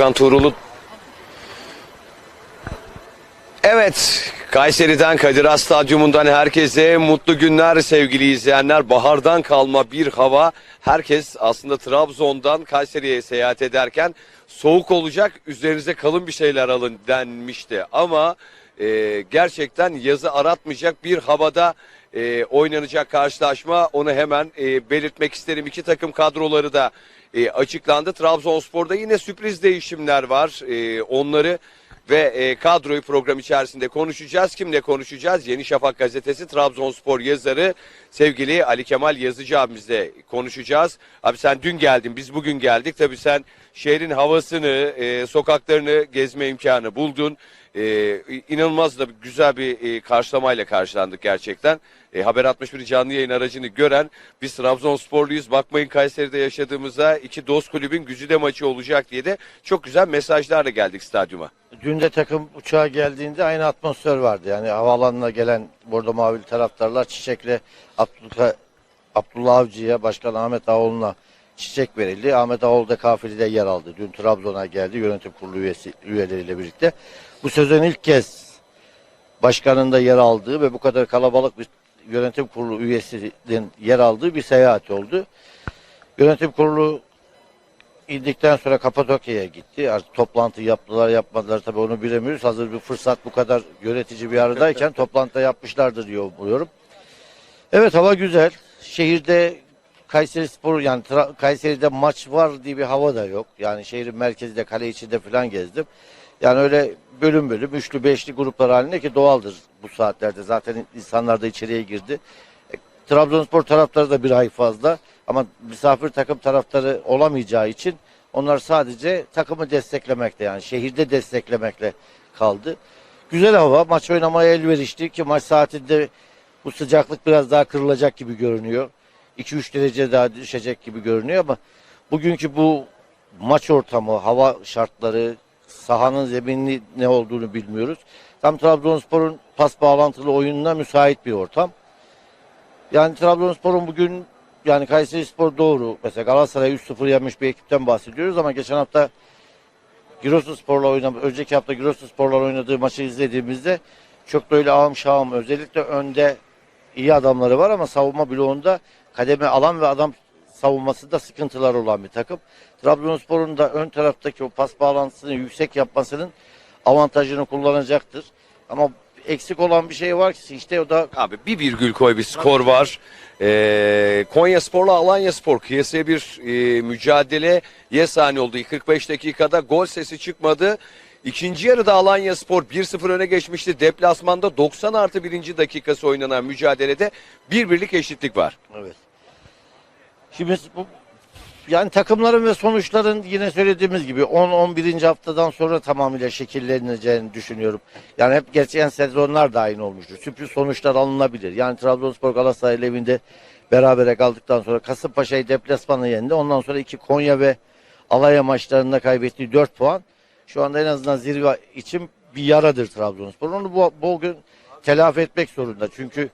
Okan Tuğrul'u Evet, Kayseri'den Kadir Has Stadyumundan herkese mutlu günler sevgili izleyenler. Bahardan kalma bir hava. Herkes aslında Trabzon'dan Kayseri'ye seyahat ederken soğuk olacak, üzerinize kalın bir şeyler alın denmişti. Ama e, gerçekten yazı aratmayacak bir havada e, oynanacak karşılaşma. Onu hemen e, belirtmek isterim. İki takım kadroları da e, açıklandı. Trabzonspor'da yine sürpriz değişimler var. E, onları ve e, kadroyu program içerisinde konuşacağız. Kimle konuşacağız? Yeni Şafak gazetesi Trabzonspor yazarı sevgili Ali Kemal Yazıcı abimizle konuşacağız. Abi sen dün geldin, biz bugün geldik. Tabii sen şehrin havasını, e, sokaklarını gezme imkanı buldun. E, inanılmaz da güzel bir e, karşılamayla karşılandık gerçekten. E, Haber 61 canlı yayın aracını gören biz Trabzonsporluyuz. Bakmayın Kayseri'de yaşadığımıza iki dost kulübün gücü de maçı olacak diye de çok güzel mesajlarla geldik stadyuma. Dün de takım uçağa geldiğinde aynı atmosfer vardı. Yani havaalanına gelen Bordo Mavili taraftarlar çiçekle Abdülka, Abdullah Avcı'ya, Başkan Ahmet Ağoğlu'na çiçek verildi. Ahmet Ağoğlu da kafilede yer aldı. Dün Trabzon'a geldi yönetim kurulu üyesi, üyeleriyle birlikte. Bu sezon ilk kez başkanın da yer aldığı ve bu kadar kalabalık bir yönetim kurulu üyesinin yer aldığı bir seyahat oldu. Yönetim kurulu indikten sonra Kapadokya'ya gitti. Artık toplantı yaptılar yapmadılar tabii onu bilemiyoruz. Hazır bir fırsat bu kadar yönetici bir aradayken toplantı yapmışlardır diye umuyorum. Evet hava güzel. Şehirde Kayseri Spor yani Tra- Kayseri'de maç var diye bir hava da yok. Yani şehrin merkezinde kale içinde falan gezdim. Yani öyle bölüm bölüm üçlü beşli gruplar halinde ki doğaldır bu saatlerde. Zaten insanlar da içeriye girdi. E, Trabzonspor taraftarı da bir ay fazla ama misafir takım taraftarı olamayacağı için onlar sadece takımı desteklemekle yani şehirde desteklemekle kaldı. Güzel hava maç oynamaya elverişli ki maç saatinde bu sıcaklık biraz daha kırılacak gibi görünüyor. 2-3 derece daha düşecek gibi görünüyor ama bugünkü bu maç ortamı, hava şartları, sahanın zeminli ne olduğunu bilmiyoruz. Tam Trabzonspor'un pas bağlantılı oyununa müsait bir ortam. Yani Trabzonspor'un bugün yani Kayseri Spor doğru. Mesela Galatasaray 3-0 yenmiş bir ekipten bahsediyoruz ama geçen hafta Giresunspor'la oynadı. Önceki hafta Giresunspor'la oynadığı maçı izlediğimizde çok böyle ağım şahım özellikle önde iyi adamları var ama savunma bloğunda kademe alan ve adam savunmasında sıkıntılar olan bir takım. Trabzonspor'un da ön taraftaki o pas bağlantısını yüksek yapmasının avantajını kullanacaktır. Ama eksik olan bir şey var ki işte o da Abi bir virgül koy bir skor var. Ee, Konya Spor'la Alanya Spor kıyasıya bir e, mücadele sahne oldu. 45 dakikada gol sesi çıkmadı. İkinci yarıda Alanya Spor 1-0 öne geçmişti. Deplasmanda 90 artı birinci dakikası oynanan mücadelede bir birlik eşitlik var. Evet. Şimdi bu yani takımların ve sonuçların yine söylediğimiz gibi 10-11. haftadan sonra tamamıyla şekilleneceğini düşünüyorum. Yani hep geçen sezonlar da aynı olmuştur. Sürpriz sonuçlar alınabilir. Yani Trabzonspor Galatasaray evinde berabere kaldıktan sonra Kasımpaşa'yı deplasmanı yendi. Ondan sonra iki Konya ve Alanya maçlarında kaybettiği 4 puan şu anda en azından zirve için bir yaradır Trabzonspor. Onu bu, bugün telafi etmek zorunda. Çünkü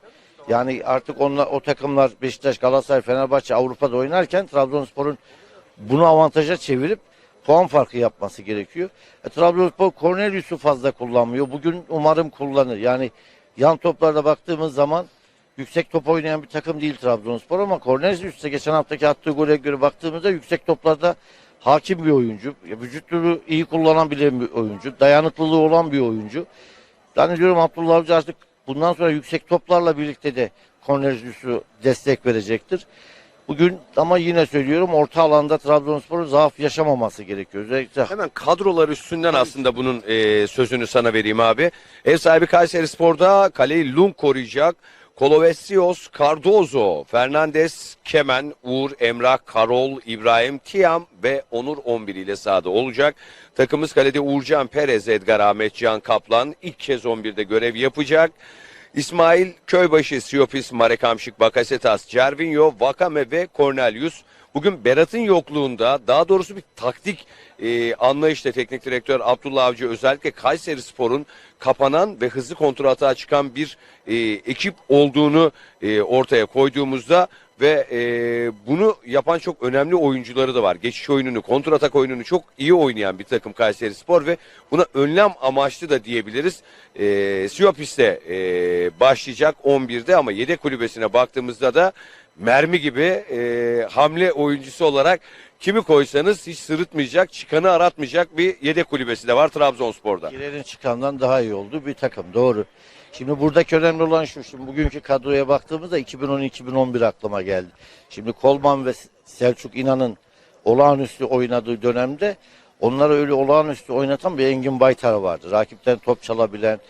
yani artık onunla, o takımlar Beşiktaş, Galatasaray, Fenerbahçe Avrupa'da oynarken Trabzonspor'un bunu avantaja çevirip puan farkı yapması gerekiyor. E, Trabzonspor Cornelius'u fazla kullanmıyor. Bugün umarım kullanır. Yani yan toplarda baktığımız zaman yüksek top oynayan bir takım değil Trabzonspor ama Cornelius geçen haftaki attığı gole göre baktığımızda yüksek toplarda hakim bir oyuncu. Vücutunu iyi kullanabilen bir oyuncu. Dayanıklılığı olan bir oyuncu. Yani diyorum Abdullah Avcı artık bundan sonra yüksek toplarla birlikte de Cornelius'u destek verecektir. Bugün ama yine söylüyorum orta alanda Trabzonspor'un zaaf yaşamaması gerekiyor. Özellikle Hemen kadrolar üstünden aslında bunun e, sözünü sana vereyim abi. Ev sahibi Kayseri Spor'da kaleyi Lung koruyacak. Kolovesios, Cardozo, Fernandez, Kemen, Uğur, Emrah, Karol, İbrahim, Tiam ve Onur 11 ile sahada olacak. Takımımız kalede Uğurcan Perez, Edgar Ahmet Can Kaplan ilk kez 11'de görev yapacak. İsmail Köybaşı, Siopis, Marek Hamşik, Bakasetas, Cervinho, Vakame ve Cornelius. Bugün Berat'ın yokluğunda daha doğrusu bir taktik e, anlayışla teknik direktör Abdullah Avcı özellikle Kayseri Spor'un kapanan ve hızlı kontratağa çıkan bir e, ekip olduğunu e, ortaya koyduğumuzda ve e, bunu yapan çok önemli oyuncuları da var. Geçiş oyununu, kontratak oyununu çok iyi oynayan bir takım Kayseri Spor ve buna önlem amaçlı da diyebiliriz. E, Siopis'te e, başlayacak 11'de ama yedek kulübesine baktığımızda da mermi gibi e, hamle oyuncusu olarak kimi koysanız hiç sırıtmayacak, çıkanı aratmayacak bir yedek kulübesi de var Trabzonspor'da. Girenin çıkandan daha iyi oldu bir takım doğru. Şimdi buradaki önemli olan şu. Şimdi bugünkü kadroya baktığımızda 2010-2011 aklıma geldi. Şimdi Kolman ve Selçuk İnan'ın olağanüstü oynadığı dönemde onları öyle olağanüstü oynatan bir Engin Baytar vardı. Rakipten top çalabilen,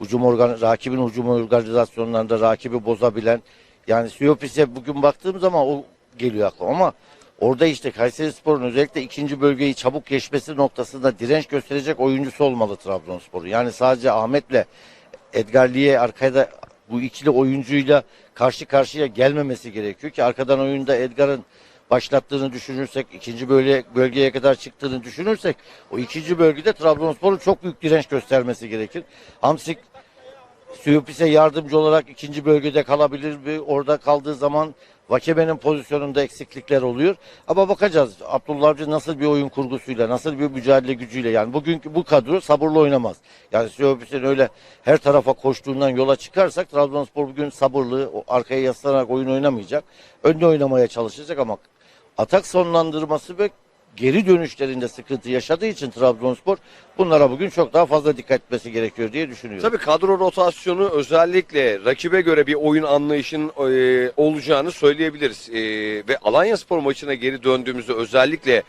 hücum organ rakibin hücum organizasyonlarında rakibi bozabilen. Yani Siopis'e bugün baktığım zaman o geliyor aklıma ama orada işte Kayseri Spor'un özellikle ikinci bölgeyi çabuk geçmesi noktasında direnç gösterecek oyuncusu olmalı Trabzonspor'un. Yani sadece Ahmet'le Edgar Liye arkada bu ikili oyuncuyla karşı karşıya gelmemesi gerekiyor ki arkadan oyunda Edgar'ın başlattığını düşünürsek, ikinci bölge, bölgeye kadar çıktığını düşünürsek o ikinci bölgede Trabzonspor'un çok büyük direnç göstermesi gerekir. Hamsik Suyupis'e yardımcı olarak ikinci bölgede kalabilir mi? Orada kaldığı zaman Vakebe'nin pozisyonunda eksiklikler oluyor. Ama bakacağız Abdullah Avcı nasıl bir oyun kurgusuyla, nasıl bir mücadele gücüyle yani bugünkü bu kadro sabırlı oynamaz. Yani Suyupis'in öyle her tarafa koştuğundan yola çıkarsak Trabzonspor bugün sabırlı, arkaya yaslanarak oyun oynamayacak. Önde oynamaya çalışacak ama atak sonlandırması ve geri dönüşlerinde sıkıntı yaşadığı için Trabzonspor bunlara bugün çok daha fazla dikkat etmesi gerekiyor diye düşünüyorum. Tabii kadro rotasyonu özellikle rakibe göre bir oyun anlayışının e, olacağını söyleyebiliriz. E, ve Alanya Spor maçına geri döndüğümüzde özellikle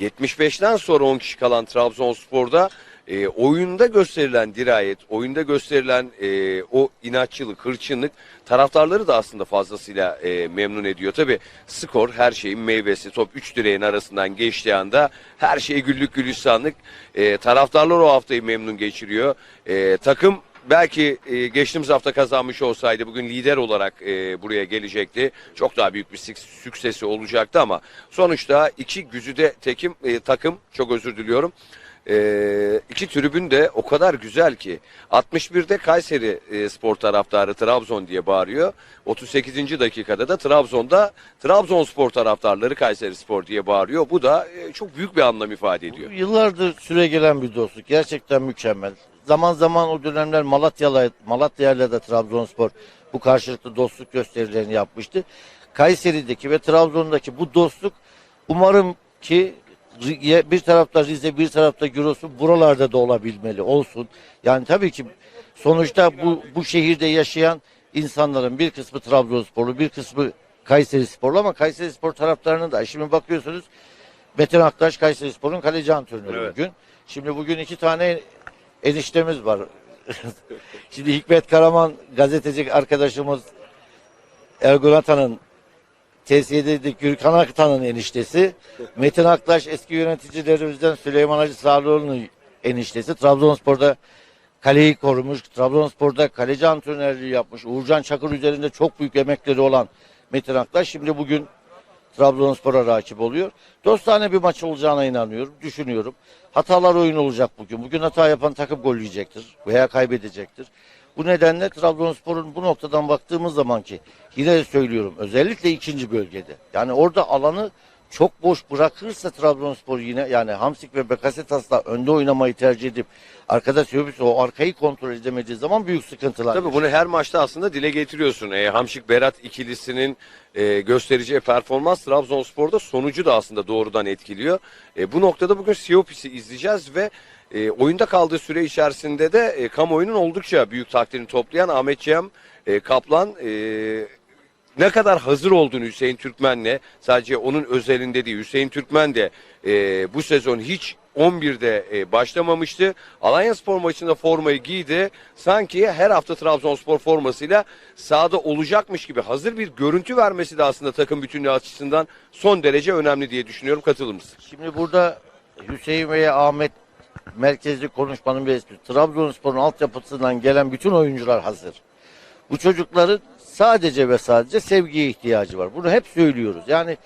75'ten sonra 10 kişi kalan Trabzonspor'da e, oyunda gösterilen dirayet, oyunda gösterilen e, o inatçılık, hırçınlık taraftarları da aslında fazlasıyla e, memnun ediyor. Tabii skor her şeyin meyvesi. Top 3 direğin arasından geçtiği anda her şey güllük gülistanlık. E, taraftarlar o haftayı memnun geçiriyor. E, takım belki e, geçtiğimiz hafta kazanmış olsaydı bugün lider olarak e, buraya gelecekti. Çok daha büyük bir sük- süksesi olacaktı ama sonuçta iki güzide tekim e, takım çok özür diliyorum. E, iki tribün de o kadar güzel ki 61'de Kayseri e, spor taraftarı Trabzon diye bağırıyor. 38. dakikada da Trabzon'da Trabzonspor taraftarları Kayseri Spor diye bağırıyor. Bu da e, çok büyük bir anlam ifade ediyor. Yıllardır süre gelen bir dostluk. Gerçekten mükemmel. Zaman zaman o dönemler Malatya'la Malatya'yla da Trabzonspor bu karşılıklı dostluk gösterilerini yapmıştı. Kayseri'deki ve Trabzon'daki bu dostluk umarım ki bir tarafta Rize bir tarafta Giresun buralarda da olabilmeli olsun. Yani tabii ki sonuçta bu bu şehirde yaşayan insanların bir kısmı Trabzonsporlu bir kısmı Kayseri Sporlu ama Kayseri Spor taraftarının da şimdi bakıyorsunuz Metin Aktaş Kayseri Spor'un kaleci antrenörü Evet. bugün. Şimdi bugün iki tane eniştemiz var. Şimdi Hikmet Karaman gazeteci arkadaşımız Ergun Atan'ın TSYD'deki Gürkan Aktan'ın eniştesi. Metin Aktaş eski yöneticilerimizden Süleyman Hacı Sağlıoğlu'nun eniştesi. Trabzonspor'da kaleyi korumuş. Trabzonspor'da kaleci antrenörlüğü yapmış. Uğurcan Çakır üzerinde çok büyük emekleri olan Metin Aktaş şimdi bugün Trabzonspor'a rakip oluyor. Dostane bir maç olacağına inanıyorum, düşünüyorum. Hatalar oyun olacak bugün. Bugün hata yapan takım gol yiyecektir veya kaybedecektir. Bu nedenle Trabzonspor'un bu noktadan baktığımız zaman ki yine söylüyorum özellikle ikinci bölgede. Yani orada alanı çok boş bırakırsa Trabzonspor yine yani Hamsik ve Bakasetas'la önde oynamayı tercih edip arkada Siyobis o arkayı kontrol edemediği zaman büyük sıkıntılar. Tabii bunu her maçta aslında dile getiriyorsun. E, Hamşik Berat ikilisinin e, göstereceği performans Trabzonspor'da sonucu da aslında doğrudan etkiliyor. E, bu noktada bugün Siopis'i izleyeceğiz ve e, oyunda kaldığı süre içerisinde de e, kamuoyunun oldukça büyük takdirini toplayan Ahmet Cem e, Kaplan e, ne kadar hazır olduğunu Hüseyin Türkmen'le sadece onun özelinde değil Hüseyin Türkmen de e, bu sezon hiç 11'de e, başlamamıştı. Alanya Spor maçında formayı giydi. Sanki her hafta Trabzonspor formasıyla sahada olacakmış gibi hazır bir görüntü vermesi de aslında takım bütünlüğü açısından son derece önemli diye düşünüyorum. Katılır mısın? Şimdi burada Hüseyin veya Ahmet merkezli konuşmanın bir esprisi. Trabzonspor'un altyapısından gelen bütün oyuncular hazır. Bu çocukların sadece ve sadece sevgiye ihtiyacı var. Bunu hep söylüyoruz. Yani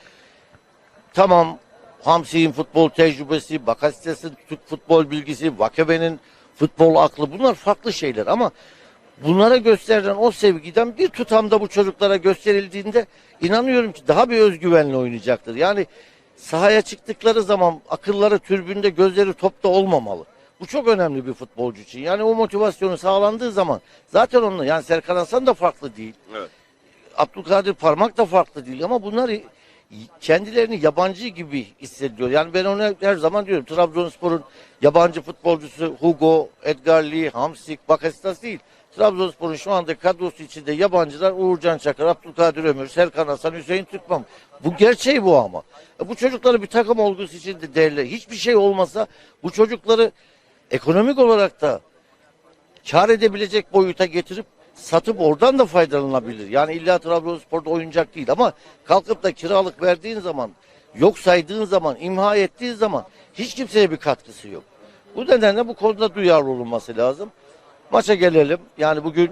tamam Hamsi'nin futbol tecrübesi, Bakasites'in Türk futbol bilgisi, Vakebe'nin futbol aklı bunlar farklı şeyler ama bunlara gösterilen o sevgiden bir tutamda bu çocuklara gösterildiğinde inanıyorum ki daha bir özgüvenle oynayacaktır. Yani sahaya çıktıkları zaman akılları türbünde gözleri topta olmamalı. Bu çok önemli bir futbolcu için. Yani o motivasyonu sağlandığı zaman zaten onunla yani Serkan Hasan da farklı değil. Evet. Abdülkadir Parmak da farklı değil ama bunlar kendilerini yabancı gibi hissediyor. Yani ben ona her zaman diyorum Trabzonspor'un yabancı futbolcusu Hugo, Edgar Lee, Hamsik, Bakasitas değil. Trabzonspor'un şu anda kadrosu içinde yabancılar Uğurcan Çakır, Abdülkadir Ömür, Serkan Hasan, Hüseyin Türkmen. Bu gerçeği bu ama. E Bu çocukları bir takım olgusu içinde değerli. Hiçbir şey olmasa bu çocukları ekonomik olarak da kar edebilecek boyuta getirip satıp oradan da faydalanabilir. Yani illa Trabzonspor'da oyuncak değil ama kalkıp da kiralık verdiğin zaman, yok saydığın zaman, imha ettiğin zaman hiç kimseye bir katkısı yok. Bu nedenle bu konuda duyarlı olunması lazım. Maça gelelim. Yani bugün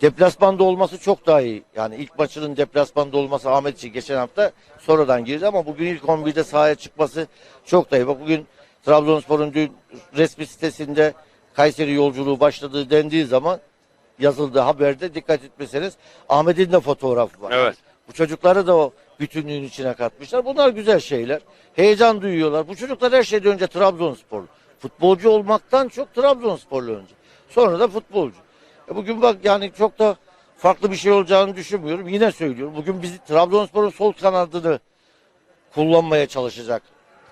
deplasmanda olması çok daha iyi. Yani ilk maçının deplasmanda olması Ahmet için geçen hafta sonradan girdi ama bugün ilk 11'de sahaya çıkması çok daha iyi. Bak bugün Trabzonspor'un dün resmi sitesinde Kayseri yolculuğu başladığı dendiği zaman yazıldığı haberde dikkat etmeseniz Ahmet'in de fotoğrafı var. Evet. Bu çocukları da o bütünlüğün içine katmışlar. Bunlar güzel şeyler. Heyecan duyuyorlar. Bu çocuklar her şeyden önce Trabzonsporlu. Futbolcu olmaktan çok Trabzonsporlu önce. Sonra da futbolcu. E bugün bak yani çok da farklı bir şey olacağını düşünmüyorum. Yine söylüyorum. Bugün bizi Trabzonspor'un sol kanadını kullanmaya çalışacak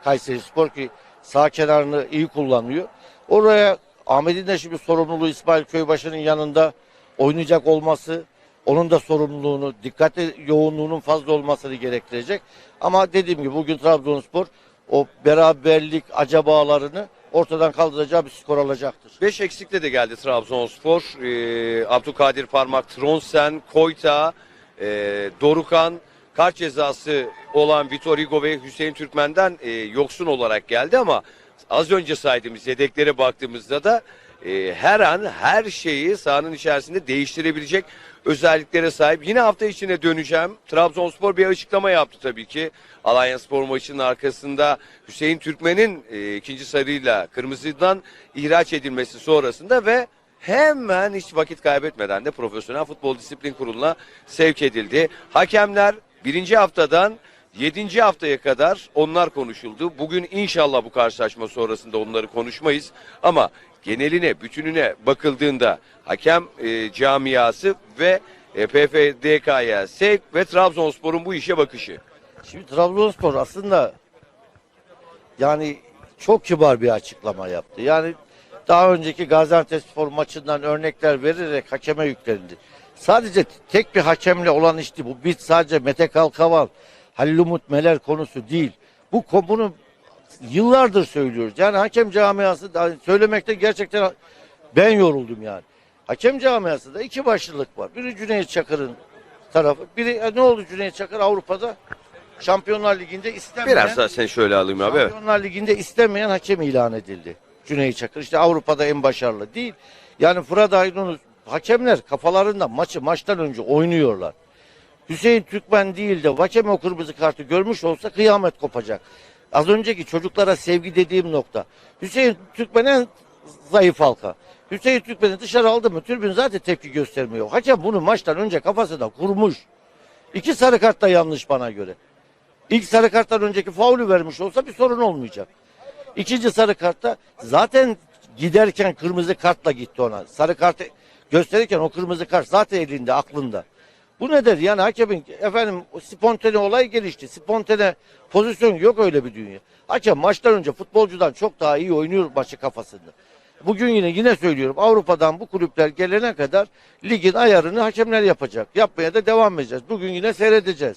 Kayseri Spor ki sağ kenarını iyi kullanıyor. Oraya Ahmet'in de şimdi sorumluluğu İsmail Köybaşı'nın yanında oynayacak olması onun da sorumluluğunu, dikkatli yoğunluğunun fazla olmasını gerektirecek. Ama dediğim gibi bugün Trabzonspor o beraberlik acabalarını ortadan kaldıracağı bir skor alacaktır. 5 eksikle de geldi Trabzonspor. Ee, Abdülkadir Parmak, Tronsen, Koyta, e, Dorukan, kart cezası olan Vitor Hugo ve Hüseyin Türkmen'den e, yoksun olarak geldi ama az önce saydığımız yedeklere baktığımızda da e, her an her şeyi sahanın içerisinde değiştirebilecek özelliklere sahip. Yine hafta içine döneceğim. Trabzonspor bir açıklama yaptı tabii ki. Alanya Spor maçının arkasında Hüseyin Türkmen'in e, ikinci sarıyla kırmızıdan ihraç edilmesi sonrasında ve hemen hiç vakit kaybetmeden de Profesyonel Futbol Disiplin Kurulu'na sevk edildi. Hakemler birinci haftadan 7. haftaya kadar onlar konuşuldu. Bugün inşallah bu karşılaşma sonrasında onları konuşmayız. Ama geneline, bütününe bakıldığında hakem e, camiası ve e, PFDK'ya sevk ve Trabzonspor'un bu işe bakışı. Şimdi Trabzonspor aslında yani çok kibar bir açıklama yaptı. Yani daha önceki Gaziantepspor maçından örnekler vererek hakeme yüklendi. Sadece tek bir hakemle olan iş değil. Bu bir sadece Mete Kalkaval, Halil Umut Meler konusu değil. Bu bunu yıllardır söylüyoruz. Yani hakem camiası da söylemekte gerçekten ben yoruldum yani. Hakem camiasında iki başlılık var. Biri Cüneyt Çakır'ın tarafı. Biri e, ne oldu Cüneyt Çakır Avrupa'da Şampiyonlar Ligi'nde istenmeyen Biraz daha sen şöyle alayım abi. Evet. Şampiyonlar Ligi'nde istenmeyen hakem ilan edildi. Cüneyt Çakır işte Avrupa'da en başarılı değil. Yani Fırat Aydınus hakemler kafalarında maçı maçtan önce oynuyorlar. Hüseyin Türkmen değil de Vakeme o kırmızı kartı görmüş olsa kıyamet kopacak. Az önceki çocuklara sevgi dediğim nokta. Hüseyin Türkmen en zayıf halka. Hüseyin Türkmen'i dışarı aldı mı tribün zaten tepki göstermiyor. Hakem bunu maçtan önce kafasında kurmuş. İki sarı kart da yanlış bana göre. İlk sarı karttan önceki faulü vermiş olsa bir sorun olmayacak. İkinci sarı kartta zaten giderken kırmızı kartla gitti ona. Sarı kartı gösterirken o kırmızı kart zaten elinde, aklında. Bu nedir? Yani hakemin efendim spontane olay gelişti. Spontane pozisyon yok öyle bir dünya. Hakem maçtan önce futbolcudan çok daha iyi oynuyor maçı kafasında. Bugün yine yine söylüyorum Avrupa'dan bu kulüpler gelene kadar ligin ayarını hakemler yapacak. Yapmaya da devam edeceğiz. Bugün yine seyredeceğiz.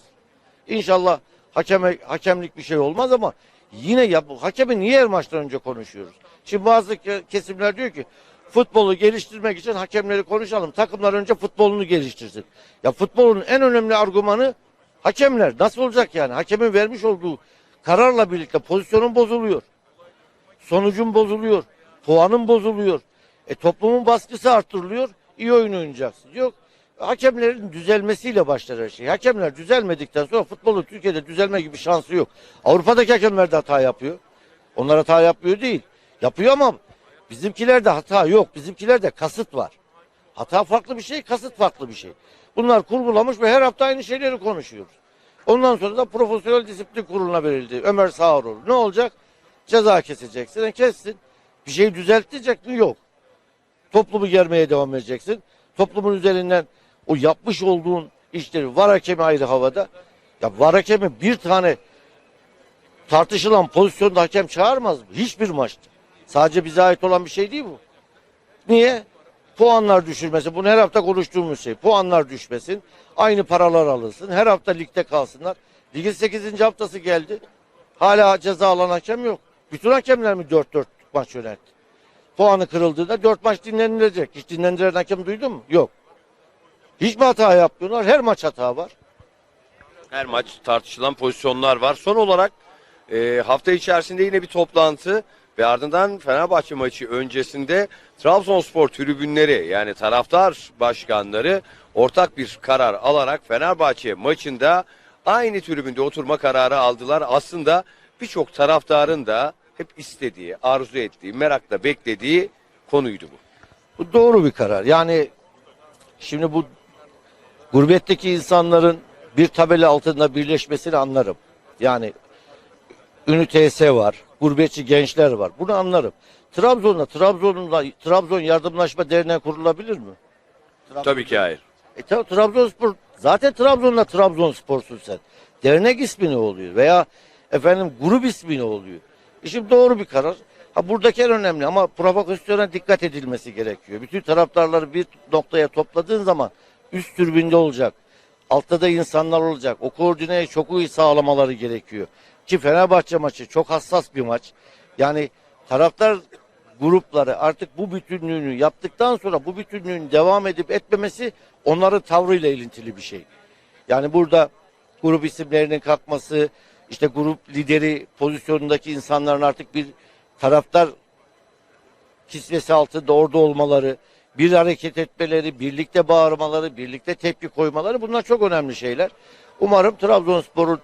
İnşallah hakeme, hakemlik bir şey olmaz ama yine ya hakemi niye her maçtan önce konuşuyoruz? Şimdi bazı ke- kesimler diyor ki futbolu geliştirmek için hakemleri konuşalım. Takımlar önce futbolunu geliştirsin. Ya futbolun en önemli argümanı hakemler. Nasıl olacak yani? Hakemin vermiş olduğu kararla birlikte pozisyonun bozuluyor. Sonucun bozuluyor. Puanın bozuluyor. E toplumun baskısı arttırılıyor. İyi oyun oynayacaksın. Yok hakemlerin düzelmesiyle başlar her şey. Hakemler düzelmedikten sonra futbolun Türkiye'de düzelme gibi şansı yok. Avrupa'daki hakemler de hata yapıyor. Onlar hata yapmıyor değil. Yapıyor ama bizimkilerde hata yok. Bizimkilerde kasıt var. Hata farklı bir şey, kasıt farklı bir şey. Bunlar kurgulamış ve her hafta aynı şeyleri konuşuyoruz. Ondan sonra da profesyonel disiplin kuruluna verildi. Ömer Sağaroğlu. Ne olacak? Ceza keseceksin. E kessin. Bir şey düzeltecek mi? Yok. Toplumu germeye devam edeceksin. Toplumun üzerinden o yapmış olduğun işleri var hakemi ayrı havada. Ya var hakemi bir tane tartışılan pozisyonda hakem çağırmaz mı? Hiçbir maçta. Sadece bize ait olan bir şey değil bu. Niye? Puanlar düşürmesi. Bunu her hafta konuştuğumuz şey. Puanlar düşmesin. Aynı paralar alınsın. Her hafta ligde kalsınlar. Ligin 8. haftası geldi. Hala ceza alan hakem yok. Bütün hakemler mi 4-4 maç yönetti? Puanı kırıldığında 4 maç dinlenilecek. Hiç dinlendiren hakem duydun mu? Yok. Hiç mi hata yapmıyorlar? Her maç hata var. Her maç tartışılan pozisyonlar var. Son olarak e, hafta içerisinde yine bir toplantı ve ardından Fenerbahçe maçı öncesinde Trabzonspor tribünleri yani taraftar başkanları ortak bir karar alarak Fenerbahçe maçında aynı tribünde oturma kararı aldılar. Aslında birçok taraftarın da hep istediği, arzu ettiği, merakla beklediği konuydu bu. Bu doğru bir karar. Yani şimdi bu gurbetteki insanların bir tabela altında birleşmesini anlarım. Yani ünitesi var, gurbetçi gençler var. Bunu anlarım. Trabzon'da, Trabzon'da Trabzon Yardımlaşma Derneği kurulabilir mi? Tabii ki hayır. E tabi Trabzonspor zaten Trabzon'la Trabzonsporsun sen. Dernek ismi ne oluyor veya efendim grup ismi ne oluyor? E şimdi doğru bir karar. Ha buradaki en önemli ama provokasyona dikkat edilmesi gerekiyor. Bütün taraftarları bir noktaya topladığın zaman üst türbünde olacak. Altta da insanlar olacak. O koordineyi çok iyi sağlamaları gerekiyor. Ki Fenerbahçe maçı çok hassas bir maç. Yani taraftar grupları artık bu bütünlüğünü yaptıktan sonra bu bütünlüğün devam edip etmemesi onların tavrıyla ilintili bir şey. Yani burada grup isimlerinin kalkması, işte grup lideri pozisyonundaki insanların artık bir taraftar kisvesi altında orada olmaları, bir hareket etmeleri, birlikte bağırmaları, birlikte tepki koymaları bunlar çok önemli şeyler. Umarım Trabzonspor'un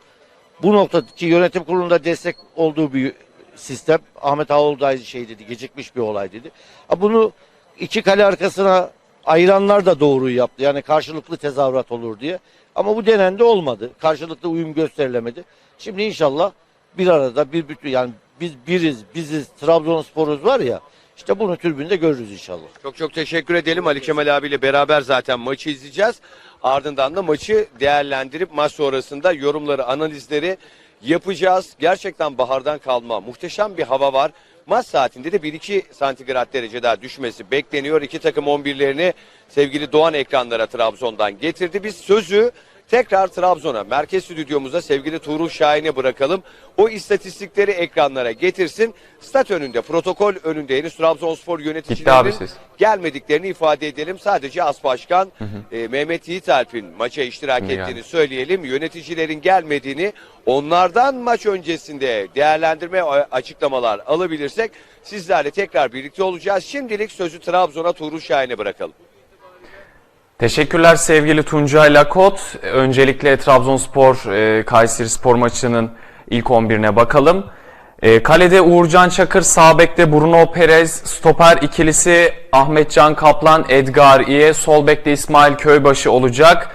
bu noktadaki yönetim kurulunda destek olduğu bir sistem. Ahmet Ağoğlu da şey dedi, gecikmiş bir olay dedi. Bunu iki kale arkasına ayıranlar da doğruyu yaptı. Yani karşılıklı tezahürat olur diye. Ama bu denendi olmadı. Karşılıklı uyum gösterilemedi. Şimdi inşallah bir arada bir bütün yani biz biriz, biziz, Trabzonspor'uz var ya işte bunu tribünde görürüz inşallah. Çok çok teşekkür edelim. Ali Kemal abiyle beraber zaten maçı izleyeceğiz. Ardından da maçı değerlendirip maç sonrasında yorumları, analizleri yapacağız. Gerçekten bahardan kalma muhteşem bir hava var. Maç saatinde de 1-2 santigrat derece daha düşmesi bekleniyor. İki takım 11'lerini sevgili Doğan ekranlara Trabzon'dan getirdi. Biz sözü tekrar Trabzon'a, merkez stüdyomuza sevgili Tuğrul Şahin'e bırakalım. O istatistikleri ekranlara getirsin. Stat önünde, protokol önünde henüz Trabzonspor yöneticilerinin gelmediklerini ifade edelim. Sadece As Başkan e, Mehmet Yiğitalp'in maça iştirak Yani. ettiğini söyleyelim. Yöneticilerin gelmediğini onlardan maç öncesinde değerlendirme açıklamalar alabilirsek sizlerle tekrar birlikte olacağız. Şimdilik sözü Trabzon'a Tuğrul Şahin'e bırakalım. Teşekkürler sevgili Tuncay Lakot. Öncelikle Trabzonspor e, Kayseri Spor maçının ilk 11'ine bakalım. E, kalede Uğurcan Çakır, sağ bekte Bruno Perez, stoper ikilisi Ahmetcan Kaplan, Edgar İye, sol bekte İsmail Köybaşı olacak.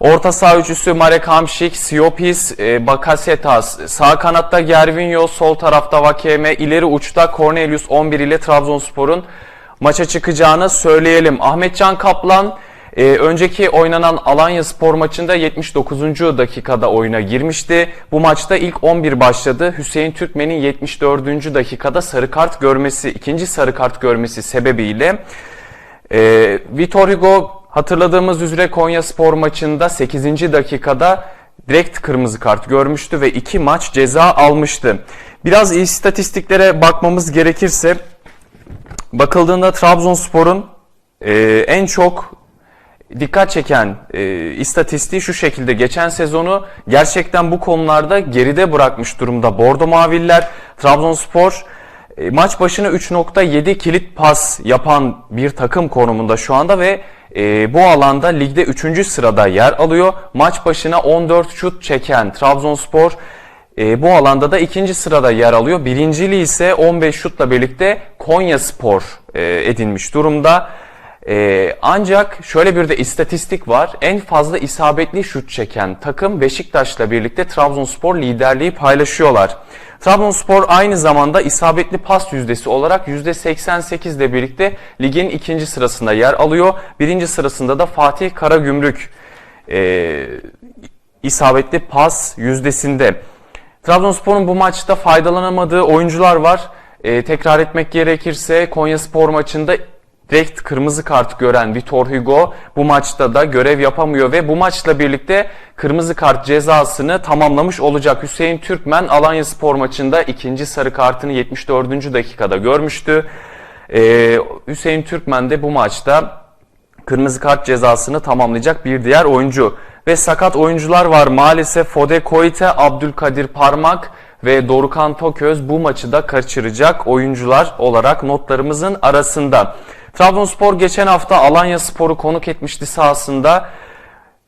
Orta saha üçlüsü Marek Hamşik, Siopis, e, Bakasetas, sağ kanatta Gervinho, sol tarafta Vakeme, ileri uçta Cornelius 11 ile Trabzonspor'un maça çıkacağını söyleyelim. Ahmetcan Kaplan e, önceki oynanan Alanya Spor maçında 79. dakikada oyuna girmişti. Bu maçta ilk 11 başladı. Hüseyin Türkmen'in 74. dakikada sarı kart görmesi, ikinci sarı kart görmesi sebebiyle e, Vitor Hugo hatırladığımız üzere Konya Spor maçında 8. dakikada direkt kırmızı kart görmüştü ve iki maç ceza almıştı. Biraz istatistiklere bakmamız gerekirse bakıldığında Trabzonspor'un e, en çok dikkat çeken e, istatistiği şu şekilde. Geçen sezonu gerçekten bu konularda geride bırakmış durumda. Bordo Maviller, Trabzonspor e, maç başına 3.7 kilit pas yapan bir takım konumunda şu anda ve e, bu alanda ligde 3. sırada yer alıyor. Maç başına 14 şut çeken Trabzonspor e, bu alanda da ikinci sırada yer alıyor. Birinciliği ise 15 şutla birlikte Konya Spor e, edinmiş durumda. E, ancak şöyle bir de istatistik var. En fazla isabetli şut çeken takım Beşiktaş'la birlikte Trabzonspor liderliği paylaşıyorlar. Trabzonspor aynı zamanda isabetli pas yüzdesi olarak %88 ile birlikte ligin ikinci sırasında yer alıyor. Birinci sırasında da Fatih Karagümrük e, isabetli pas yüzdesinde. Trabzonspor'un bu maçta faydalanamadığı oyuncular var. Ee, tekrar etmek gerekirse Konya Spor maçında direkt kırmızı kart gören Vitor Hugo bu maçta da görev yapamıyor ve bu maçla birlikte kırmızı kart cezasını tamamlamış olacak. Hüseyin Türkmen Alanya Spor maçında ikinci sarı kartını 74. dakikada görmüştü. Ee, Hüseyin Türkmen de bu maçta kırmızı kart cezasını tamamlayacak bir diğer oyuncu. Ve sakat oyuncular var maalesef Fode Koite, Abdülkadir Parmak ve Dorukan Toköz bu maçı da kaçıracak oyuncular olarak notlarımızın arasında. Trabzonspor geçen hafta Alanya Spor'u konuk etmişti sahasında.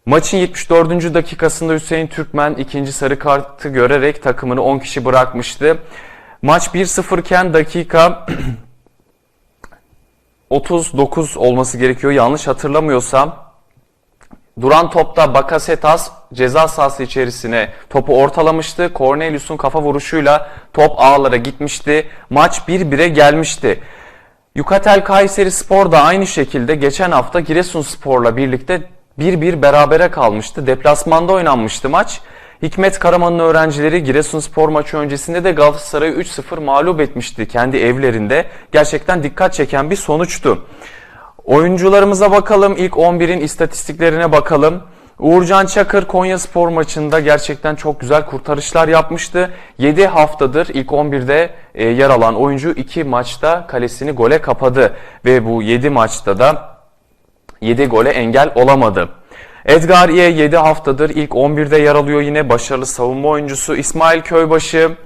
Maçın 74. dakikasında Hüseyin Türkmen ikinci sarı kartı görerek takımını 10 kişi bırakmıştı. Maç 1-0 iken dakika 39 olması gerekiyor yanlış hatırlamıyorsam. Duran topta Bakasetas ceza sahası içerisine topu ortalamıştı. Cornelius'un kafa vuruşuyla top ağlara gitmişti. Maç 1-1'e gelmişti. Yukatel Kayseri Spor da aynı şekilde geçen hafta Giresunspor'la birlikte 1-1 berabere kalmıştı. Deplasmanda oynanmıştı maç. Hikmet Karaman'ın öğrencileri Giresunspor maçı öncesinde de Galatasaray'ı 3-0 mağlup etmişti kendi evlerinde. Gerçekten dikkat çeken bir sonuçtu. Oyuncularımıza bakalım. İlk 11'in istatistiklerine bakalım. Uğurcan Çakır Konya Spor maçında gerçekten çok güzel kurtarışlar yapmıştı. 7 haftadır ilk 11'de e, yer alan oyuncu 2 maçta kalesini gole kapadı. Ve bu 7 maçta da 7 gole engel olamadı. Edgar Iye 7 haftadır ilk 11'de yer alıyor yine başarılı savunma oyuncusu. İsmail Köybaşı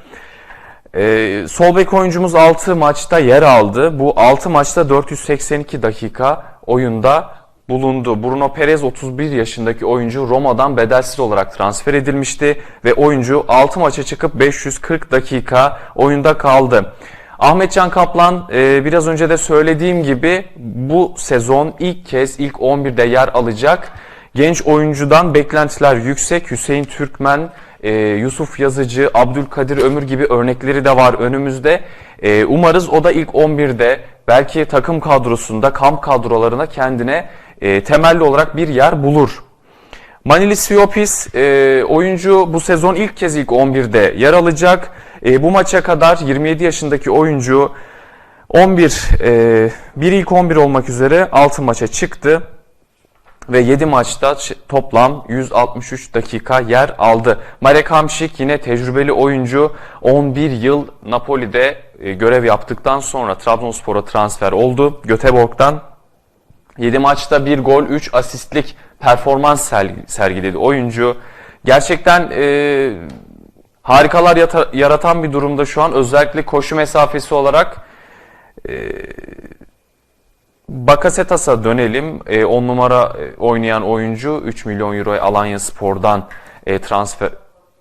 ee, sol bek oyuncumuz 6 maçta yer aldı. Bu 6 maçta 482 dakika oyunda bulundu. Bruno Perez 31 yaşındaki oyuncu Roma'dan bedelsiz olarak transfer edilmişti ve oyuncu 6 maça çıkıp 540 dakika oyunda kaldı. Ahmetcan Kaplan e, biraz önce de söylediğim gibi bu sezon ilk kez ilk 11'de yer alacak. Genç oyuncudan beklentiler yüksek. Hüseyin Türkmen, e, Yusuf Yazıcı, Abdülkadir Ömür gibi örnekleri de var önümüzde. E, umarız o da ilk 11'de belki takım kadrosunda, kamp kadrolarına kendine e, temelli olarak bir yer bulur. Manilis Siopis e, oyuncu bu sezon ilk kez ilk 11'de yer alacak. E, bu maça kadar 27 yaşındaki oyuncu 11 e, bir ilk 11 olmak üzere 6 maça çıktı ve 7 maçta toplam 163 dakika yer aldı. Marek Hamšík yine tecrübeli oyuncu 11 yıl Napoli'de e, görev yaptıktan sonra Trabzonspor'a transfer oldu. Göteborg'dan 7 maçta 1 gol 3 asistlik performans sergi- sergiledi oyuncu. Gerçekten e, harikalar yata- yaratan bir durumda şu an özellikle koşu mesafesi olarak Bakasetas'a dönelim. 10 numara e, oynayan oyuncu 3 milyon euroya Alanya Spor'dan e, transfer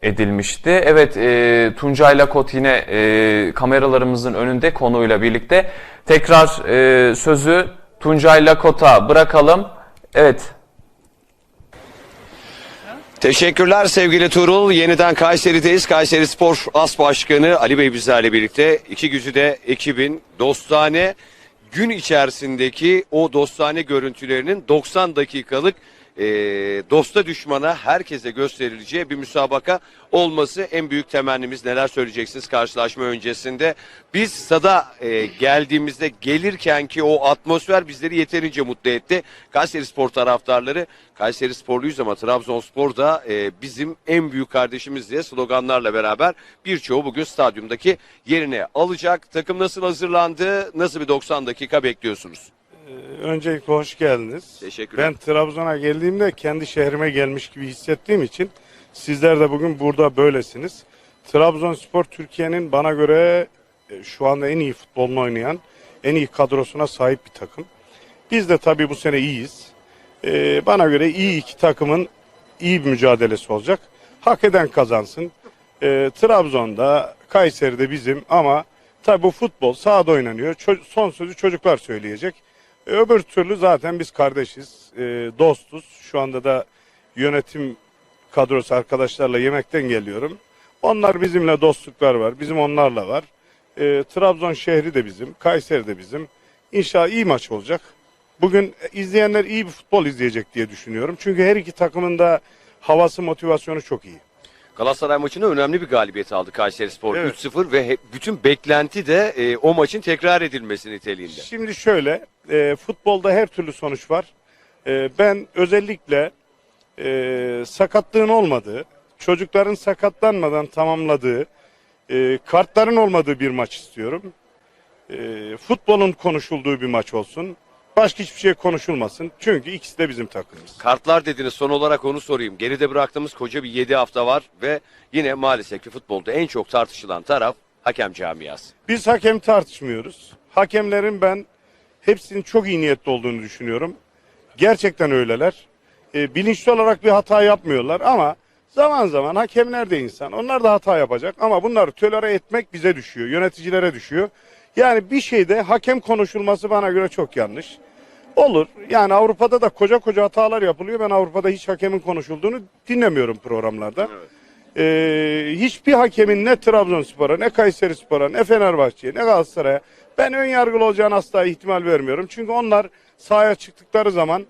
edilmişti. Evet e, Tuncay Lakot yine e, kameralarımızın önünde konuyla birlikte. Tekrar e, sözü Tuncay Lakot'a bırakalım. Evet Teşekkürler sevgili Tuğrul. Yeniden Kayseri'deyiz. Kayseri Spor As Başkanı Ali Bey bizlerle birlikte. İki gücü de ekibin dostane gün içerisindeki o dostane görüntülerinin 90 dakikalık e, dosta düşmana herkese gösterileceği bir müsabaka olması en büyük temennimiz. Neler söyleyeceksiniz karşılaşma öncesinde? Biz stada e, geldiğimizde gelirken ki o atmosfer bizleri yeterince mutlu etti. Kayseri Spor taraftarları Kayseri Sporluyuz ama Trabzonspor da e, bizim en büyük kardeşimiz diye sloganlarla beraber birçoğu bugün stadyumdaki yerine alacak. Takım nasıl hazırlandı? Nasıl bir 90 dakika bekliyorsunuz? Öncelikle hoş geldiniz. Teşekkürler. Ben Trabzon'a geldiğimde kendi şehrime gelmiş gibi hissettiğim için sizler de bugün burada böylesiniz. Trabzonspor Türkiye'nin bana göre e, şu anda en iyi futbolunu oynayan, en iyi kadrosuna sahip bir takım. Biz de tabii bu sene iyiyiz. Ee, bana göre iyi iki takımın iyi bir mücadelesi olacak. Hak eden kazansın. Ee, Trabzon'da, Kayseri'de bizim ama tabi bu futbol sahada oynanıyor. Ço- son sözü çocuklar söyleyecek. Ee, öbür türlü zaten biz kardeşiz, ee, dostuz. Şu anda da yönetim kadrosu arkadaşlarla yemekten geliyorum. Onlar bizimle dostluklar var, bizim onlarla var. Ee, Trabzon şehri de bizim, Kayseri de bizim. İnşallah iyi maç olacak. Bugün izleyenler iyi bir futbol izleyecek diye düşünüyorum. Çünkü her iki takımın da havası, motivasyonu çok iyi. Galatasaray maçında önemli bir galibiyet aldı Kayseri Spor Evet. 3-0 ve he- bütün beklenti de e, o maçın tekrar edilmesi niteliğinde. Şimdi şöyle, e, futbolda her türlü sonuç var. E, ben özellikle e, sakatlığın olmadığı, çocukların sakatlanmadan tamamladığı, e, kartların olmadığı bir maç istiyorum. E, futbolun konuşulduğu bir maç olsun. Başka hiçbir şey konuşulmasın. Çünkü ikisi de bizim takımımız. Kartlar dediniz son olarak onu sorayım. Geride bıraktığımız koca bir 7 hafta var ve yine maalesef ki futbolda en çok tartışılan taraf hakem camiası. Biz hakem tartışmıyoruz. Hakemlerin ben hepsinin çok iyi niyetli olduğunu düşünüyorum. Gerçekten öyleler. E, bilinçli olarak bir hata yapmıyorlar ama zaman zaman hakemler de insan. Onlar da hata yapacak ama bunları tölere etmek bize düşüyor. Yöneticilere düşüyor. Yani bir şeyde hakem konuşulması bana göre çok yanlış. Olur. Yani Avrupa'da da koca koca hatalar yapılıyor. Ben Avrupa'da hiç hakemin konuşulduğunu dinlemiyorum programlarda. Ee, hiçbir hakemin ne Trabzonspor'a, ne Kayserispor'a, ne Fenerbahçe'ye, ne Galatasaray'a ben ön yargılı olacağını asla ihtimal vermiyorum. Çünkü onlar sahaya çıktıkları zaman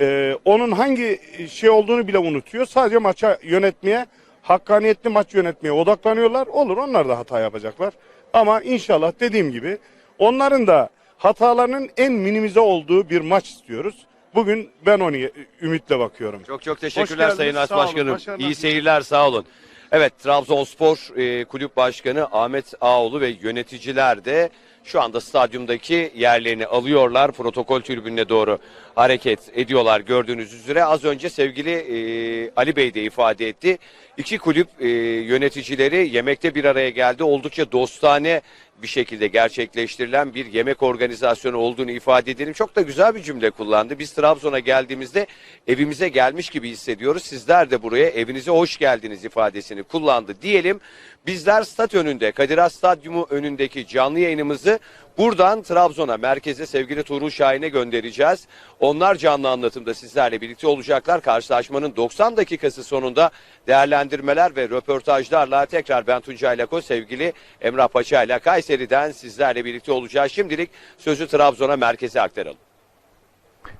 e, onun hangi şey olduğunu bile unutuyor. Sadece maça yönetmeye, hakkaniyetli maç yönetmeye odaklanıyorlar. Olur onlar da hata yapacaklar. Ama inşallah dediğim gibi onların da hatalarının en minimize olduğu bir maç istiyoruz. Bugün ben onu ümitle bakıyorum. Çok çok teşekkürler geldiniz, Sayın As olun, Başkanım. başarılar İyi seyirler sağ olun. Evet Trabzonspor e, Kulüp Başkanı Ahmet Ağoğlu ve yöneticiler de şu anda stadyumdaki yerlerini alıyorlar. Protokol tribününe doğru hareket ediyorlar gördüğünüz üzere. Az önce sevgili e, Ali Bey de ifade etti. İki kulüp e, yöneticileri yemekte bir araya geldi. Oldukça dostane bir şekilde gerçekleştirilen bir yemek organizasyonu olduğunu ifade edelim. Çok da güzel bir cümle kullandı. Biz Trabzon'a geldiğimizde evimize gelmiş gibi hissediyoruz. Sizler de buraya evinize hoş geldiniz ifadesini kullandı diyelim. Bizler stat önünde, Kadir Has Stadyumu önündeki canlı yayınımızı buradan Trabzon'a, merkeze sevgili Tuğrul Şahin'e göndereceğiz. Onlar canlı anlatımda sizlerle birlikte olacaklar. Karşılaşmanın 90 dakikası sonunda değerlendirmeler ve röportajlarla tekrar ben Tuncay Lako, sevgili Emrah Paşa ile Kayseri'den sizlerle birlikte olacağız. Şimdilik sözü Trabzon'a merkeze aktaralım.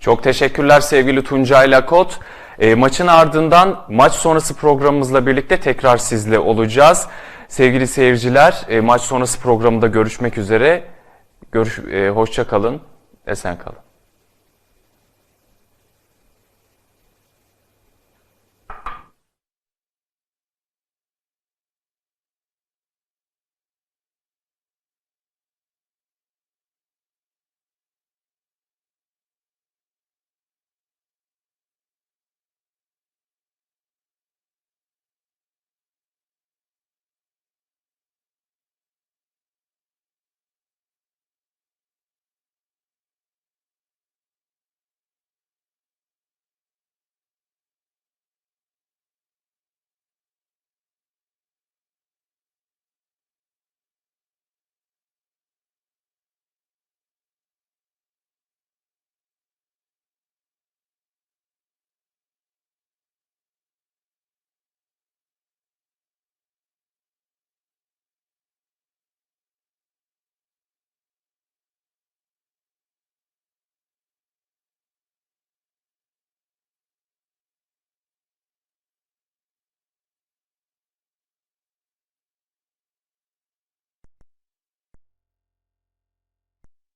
Çok teşekkürler sevgili Tuncay Lakot. E, maçın ardından maç sonrası programımızla birlikte tekrar sizle olacağız. Sevgili seyirciler e, maç sonrası programında görüşmek üzere. Görüş, e, hoşça kalın, esen kalın.